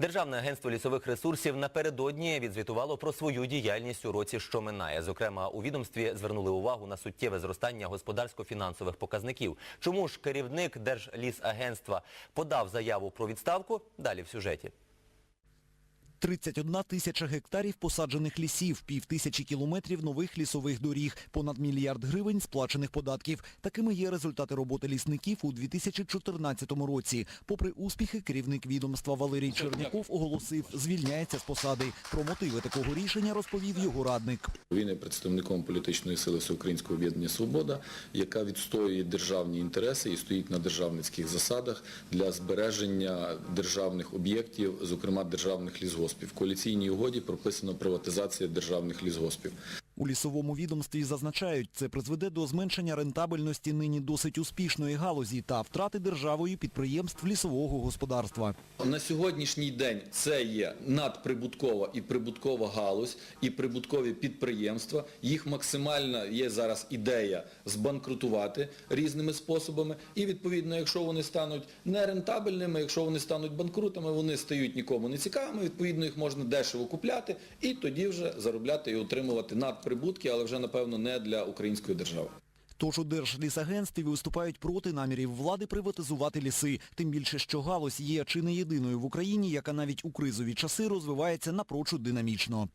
Державне агентство лісових ресурсів напередодні відзвітувало про свою діяльність у році, що минає. Зокрема, у відомстві звернули увагу на суттєве зростання господарсько-фінансових показників. Чому ж керівник Держлісагентства подав заяву про відставку? Далі в сюжеті. 31 тисяча гектарів посаджених лісів, пів тисячі кілометрів нових лісових доріг, понад мільярд гривень сплачених податків. Такими є результати роботи лісників у 2014 році. Попри успіхи, керівник відомства Валерій Черняков оголосив, звільняється з посади. Про мотиви такого рішення розповів його радник. Він є представником політичної сили Всеукраїнського об'єднання «Свобода», яка відстоює державні інтереси і стоїть на державницьких засадах для збереження державних об'єктів, зокрема державних лісгоспів. В коаліційній угоді прописано приватизація державних лісгоспів. У лісовому відомстві зазначають, це призведе до зменшення рентабельності нині досить успішної галузі та втрати державою підприємств лісового господарства. На сьогоднішній день це є надприбуткова і прибуткова галузь, і прибуткові підприємства. Їх максимальна є зараз ідея збанкрутувати різними способами. І відповідно, якщо вони стануть нерентабельними, якщо вони стануть банкрутами, вони стають нікому не цікавими, відповідно їх можна дешево купляти і тоді вже заробляти і отримувати надприбутки, але вже напевно не для української держави. Тож у Держлісагентстві виступають проти намірів влади приватизувати ліси. Тим більше, що галузь є чи не єдиною в Україні, яка навіть у кризові часи розвивається напрочуд динамічно.